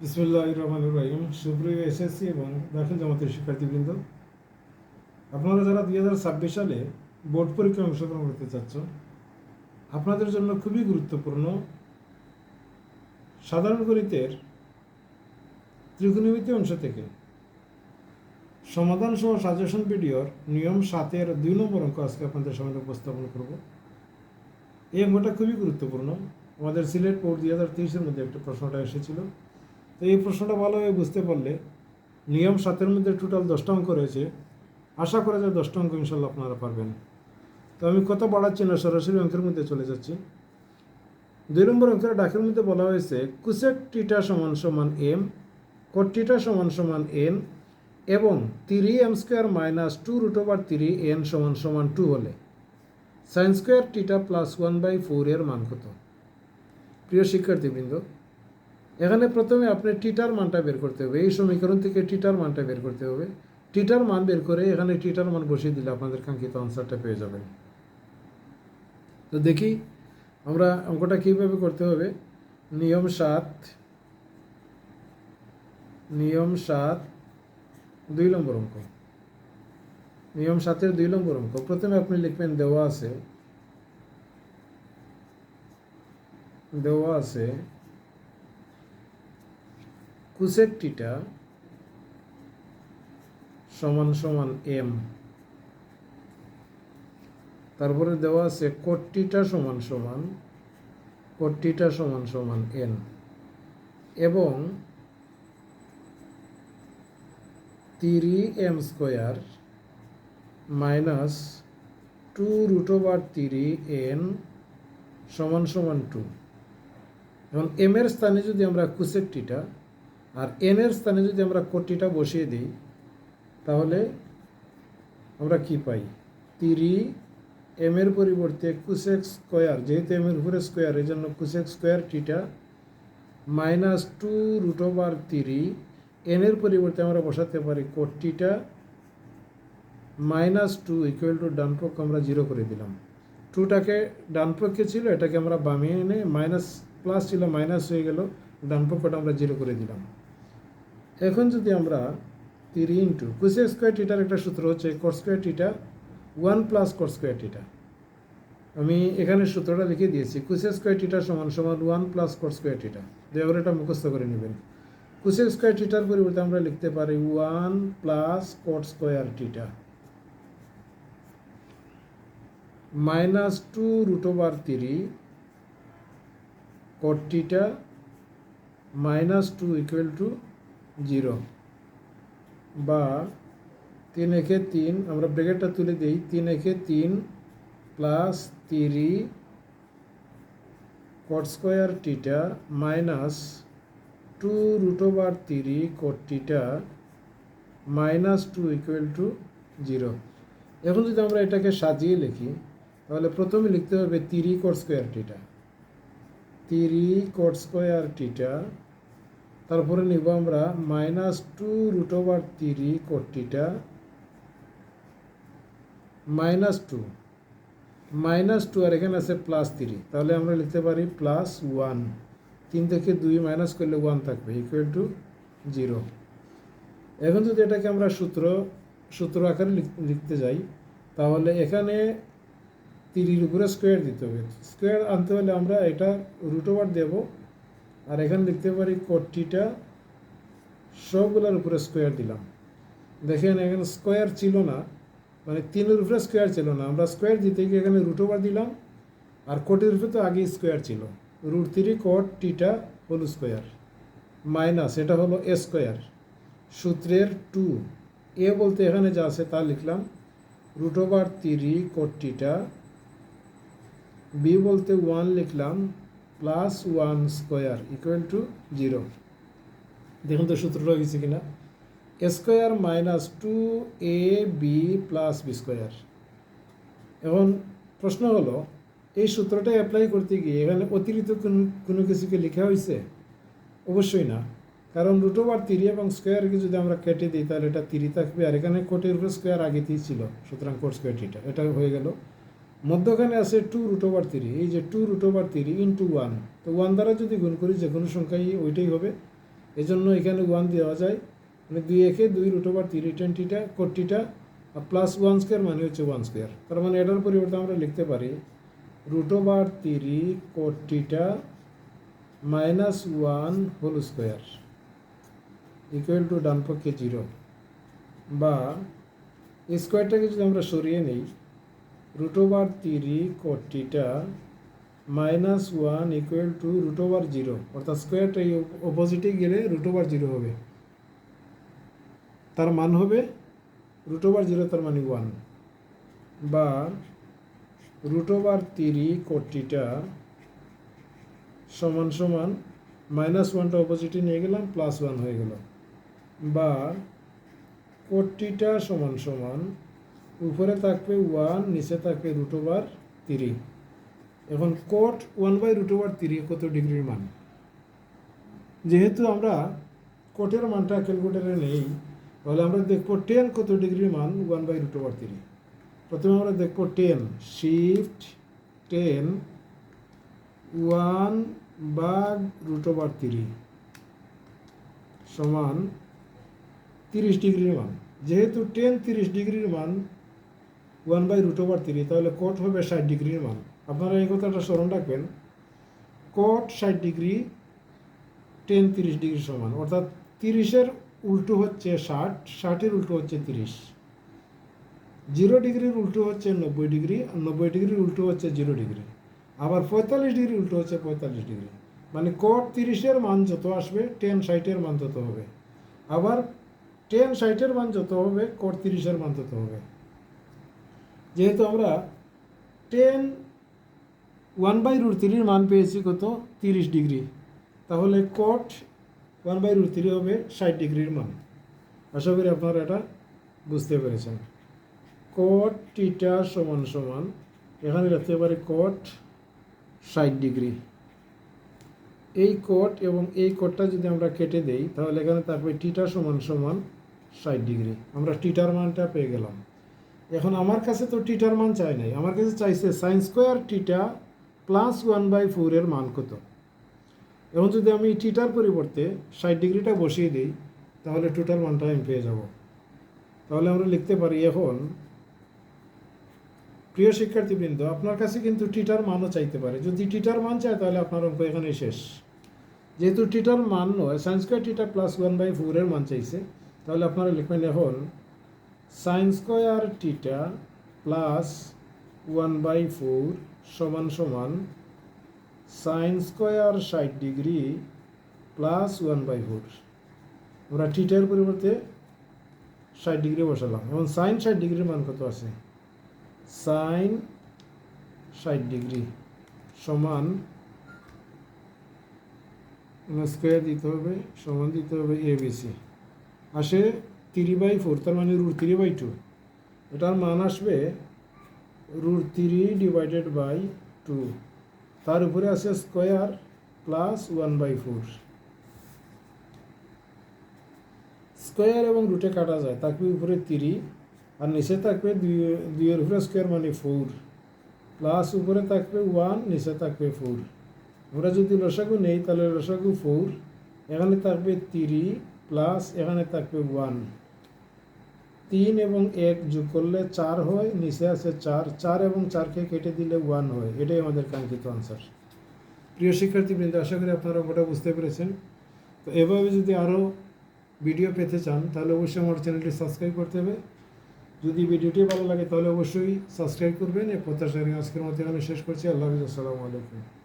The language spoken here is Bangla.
বিসমুল্লাহ রহমান রহিম। সুপ্রিয় এসএসসি এবং দাখিল জামাতের শিক্ষার্থীবৃন্দ, আপনারা যারা দুই হাজার ছাব্বিশ সালে বোর্ড পরীক্ষায় অংশগ্রহণ করতে চাচ্ছ, আপনাদের জন্য খুবই গুরুত্বপূর্ণ সাধারণ গণিতের ত্রিকোণমিতি অংশ থেকে সমাধান সহ সাজেশন ভিডিওর নিয়ম সাতের দুই নম্বর অঙ্ক আজকে আপনাদের সামনে উপস্থাপন করব। এই অঙ্কটা খুবই গুরুত্বপূর্ণ। আমাদের সিলেট বোর্ড দুই হাজার তেইশের মধ্যে একটা প্রশ্নটা এসেছিল। তো এই প্রশ্নটা ভালোভাবে বুঝতে পারলে নিয়ম সাতের মধ্যে টোটাল দশটা অঙ্ক রয়েছে। আশা করা যায় দশটা অঙ্ক ইনশাল্লাহ আপনারা পারবেন। তো আমি কত বাড়াচ্ছি না, সরাসরি অঙ্কের মধ্যে চলে যাচ্ছি। দুই নম্বর অঙ্কের ডাকের মধ্যে বলা হয়েছে, কুসেক টিটা সমান সমান এম কট টিটা সমান সমান এন এবং three M square minus two root over three N সমান সমান টু হলে sine square theta plus one by four এর মান কত? প্রিয় শিক্ষার্থীবৃন্দ এখানে প্রথমে আপনি টিটার মানটা বের করতে হবে। এই সমীকরণ থেকে টিটার মানটা বের করতে হবে। টিটার মান বের করে এখানে টিটার মান বসিয়ে দিলে আপনাদের কাঙ্ক্ষিত আনসারটা পেয়ে যাবেন। তো দেখি আমরা অঙ্কটা কীভাবে করতে হবে। নিয়ম সাত নিয়ম সাত, দুই নম্বর অঙ্ক। নিয়ম সাতের দুই নম্বর অঙ্ক। প্রথমে আপনি লিখবেন দেওয়া আছে দেওয়া আছে কুসেক টিটা সমান সমান এম তারপরে দেওয়া আছে কোটটিটা সমান সমান, কোটটিটা সমান সমান এন এবং three M square minus two root over three N সমান সমান টু। এখন এম এর স্থানে যদি আমরা কুসেক টিটা আর এন এর স্থানে যদি আমরা কোটিটা বসিয়ে দিই, তাহলে আমরা কি পাই? তিরি এম এর পরিবর্তে কুসেক স্কোয়ার যেহেতু এম এর উপরে স্কোয়ার এই জন্য cosec square theta minus two root over three N এর পরিবর্তে আমরা বসাতে পারি cot theta minus two equal to ডান পক্ষ আমরা জিরো করে দিলাম। টুটাকে ডান পক্ষে ছিল, এটাকে আমরা বামিয়ে এনে মাইনাস প্লাস ছিল মাইনাস হয়ে গেল, ডান পক্ষটা আমরা জিরো করে দিলাম। এখন যদি আমরা তিরি ইন্টু কুসে স্কোয়ার টিটার একটা সূত্র হচ্ছে cot square theta one plus cot square theta আমি এখানে সূত্রটা লিখে দিয়েছি কুসে স্কোয়ার টিটা সমান সমান one plus cot square theta দয়া করে এটা মুখস্থ করে নেবেন। কুসে স্কোয়ার টিটার পরিবর্তে আমরা লিখতে পারি one plus cot square theta minus two root over three cot theta minus two equal to zero. বা তিন একে তিন, আমরা ব্রেকেটটা তুলে দিই, তিন একে তিন plus three cot square theta minus two root over three cot theta minus two equal to zero এখন যদি আমরা এটাকে সাজিয়ে লিখি, তাহলে প্রথমে লিখতে হবে তিরি কট স্কোয়ার টিটা তিরি কট স্কোয়ার টিটা তারপরে নিব আমরা minus two root over three cot theta minus two. Minus two আর এখানে আছে প্লাস থ্রি। তাহলে আমরা লিখতে পারি প্লাস ওয়ান। তিন থেকে দুই মাইনাস করলে ওয়ান থাকবে ইকুয়াল টু জিরো এখন যদি এটাকে আমরা সূত্র সূত্র আকারে লিখ- লিখতে যাই, তাহলে এখানে তিরির উপরে স্কোয়ার দিতে হবে। স্কোয়ার আনতে হলে আমরা এটা রুট ওভার দেবো। আর এখানে লিখতে পারি কোটিটা সবগুলোর উপরে স্কোয়ার দিলাম। দেখেন এখানে স্কোয়ার ছিল না মানে তিনের উপরে স্কোয়ার ছিল না। আমরা স্কোয়ার দিতে গিয়ে এখানে রুট ওভার দিলাম, আর কোটির উপরে তো আগেই স্কোয়ার ছিল। Root three cot theta whole square minus এটা হলো এ স্কোয়ার সূত্রের টু এ বলতে এখানে যা আছে তা লিখলাম। Root over three cot theta B বলতে ওয়ান লিখলাম plus one square equal to zero দেখুন তো সূত্রটা হয়েছে কিনা। Square minus two A B plus B square এখন প্রশ্ন হলো, এই সূত্রটা অ্যাপ্লাই করতে গিয়ে এখানে অতিরিক্ত কোনো কিছুকে লেখা হয়েছে? অবশ্যই না। কারণ রুট ওভার তিরি এবং স্কোয়ারকে যদি আমরা কেটে দিই, তাহলে এটা তিরি থাকবে। আর এখানে কোটের উপরে স্কোয়ার আগেতেই ছিল, সুতরাং কোট স্কোয়ার টিটা এটা হয়ে গেল। মধ্যখানে আছে টু রুট ওভার থ্রি এই যে two root over three into one তো ওয়ান দ্বারা যদি গুণ করি যে কোনো সংখ্যাই ওইটাই হবে। এজন্য এখানে ওয়ান দেওয়া যায় মানে দুই একে দুই রুট ওভার থ্রি টোয়েন্টিটা কোটিটা আর প্লাস ওয়ান স্কোয়ার মানে হচ্ছে ওয়ান স্কোয়ার তার মানে এটার পরিবর্তে আমরা লিখতে পারি root over three cot theta minus one whole square equal to ডান পক্ষে জিরো বা স্কোয়ারটাকে যদি আমরা সরিয়ে নিই root over three cot theta minus one equal to root over zero, অর্থাৎ স্কোয়ারটা এই অপোজিটে গেলে রুট ওভার জিরো হবে। তার মান হবে রুট ওভার জিরো, তার মানে ওয়ান। বা রুট ওভার থ্রি কোটিটা সমান সমান মাইনাস ওয়ানটা অপোজিটে নিয়ে গেলাম প্লাস ওয়ান হয়ে গেল। বা কোটিটা সমান সমান উপরে থাকবে ওয়ান নিচে থাকবে রুট ওভার থ্রি এখন cot one by root over three কত ডিগ্রির মান? যেহেতু আমরা কোটের মানটা ক্যালকুলেটারে নেই, তাহলে আমরা দেখব টেন কত ডিগ্রির মান one by root over three প্রথমে আমরা দেখব tan shift tan one bug root over three সমান তিরিশ ডিগ্রির মান। যেহেতু টেন তিরিশ ডিগ্রির মান one by root over three, তাহলে কোট হবে ষাট ডিগ্রির মান। আপনারা এই কথাটা স্মরণ রাখবেন কোট ষাট ডিগ্রি টেন তিরিশ ডিগ্রি সমান, অর্থাৎ তিরিশের উল্টো হচ্ছে ষাট, ষাটের উল্টো হচ্ছে তিরিশ। জিরো ডিগ্রির উল্টো হচ্ছে নব্বই ডিগ্রি, আর নব্বই ডিগ্রির উল্টো হচ্ছে জিরো ডিগ্রি। আবার পঁয়তাল্লিশ ডিগ্রি উল্টো হচ্ছে পঁয়তাল্লিশ ডিগ্রি। মানে কোট তিরিশের মান যত আসবে টেন ষাটের মান তত হবে। আবার টেন ষাটের মান যত হবে কোট তিরিশের মান তত হবে। যেহেতু আমরা টেন ওয়ান বাই রুট থ্রির মান পেয়েছি কত? তিরিশ ডিগ্রি। তাহলে cot one by root three হবে ষাট ডিগ্রির মান। আশা করি আপনারা এটা বুঝতে পেরেছেন। কোট টিটা সমান সমান, এখানে রাখতে পারি কোট ষাট ডিগ্রি। এই কোট এবং এই কোটটা যদি আমরা কেটে দেই, তাহলে এখানে থাকবে টিটা সমান সমান ষাট ডিগ্রি। আমরা টিটার মানটা পেয়ে গেলাম। এখন আমার কাছে তো টিটার মান চাই নাই। আমার কাছে চাইছে sine square theta plus one by ফোরের মান কত? এখন যদি আমি টিটার পরিবর্তে ষাট ডিগ্রিটা বসিয়ে দিই, তাহলে টোটাল মানটা আমি পেয়ে যাব। তাহলে আমরা লিখতে পারি এখন, প্রিয় শিক্ষার্থীবৃন্দ, আপনার কাছে কিন্তু টিটার মানও চাইতে পারে। যদি টিটার মান চায়, তাহলে আপনার অঙ্ক এখানেই শেষ। যেহেতু টিটার মান নয় sine square theta plus one by ফোরের মান চাইছে, তাহলে আপনারা লিখবেন এখন sine square theta plus one by four সমান সমান সাইন স্কোয়ার ষাট degree plus one by four আমরা টিটার পরিবর্তে ষাট ডিগ্রি বসালাম এবং সাইন ষাট ডিগ্রির মান কত আছে? সাইন ষাট ডিগ্রি সমান স্কোয়ার দিতে হবে, সমান দিতে হবে এ বিসি আসে থ্রি বাই ফোর, তার মানে রুট থ্রি বাই টু এটার মান আসবে root three divided by two তার উপরে আছে square plus one by four square এবং রুটে কাটা যায়, থাকবে উপরে তিরি আর নিচে থাকবে দুই, দুইয়ের উপরে স্কোয়ার মানে ফোর প্লাস উপরে থাকবে ওয়ান নিচে থাকবে ফোর আমরা যদি লসাগু নেই, তাহলে লসাগু ফোর এখানে থাকবে তিরি প্লাস এখানে থাকবে ওয়ান তিন এবং এক যোগ করলে চার হয়, নিচে আছে চার। চার এবং চারকে কেটে দিলে ওয়ান হয়। এটাই আমাদের কাঙ্ক্ষিত আনসার প্রিয় শিক্ষার্থীবৃন্দ, আশা করি আপনারা ওটা বুঝতে পেরেছেন। তো এভাবে যদি আরও ভিডিও পেতে চান, তাহলে অবশ্যই আমার চ্যানেলটি সাবস্ক্রাইব করতে হবে। যদি ভিডিওটি ভালো লাগে, তাহলে অবশ্যই সাবস্ক্রাইব করবেন। এ প্রত্যাশা আজকের মধ্যে এখানে শেষ করছি। আল্লাহ হাফিজ। আসসালামু আলাইকুম।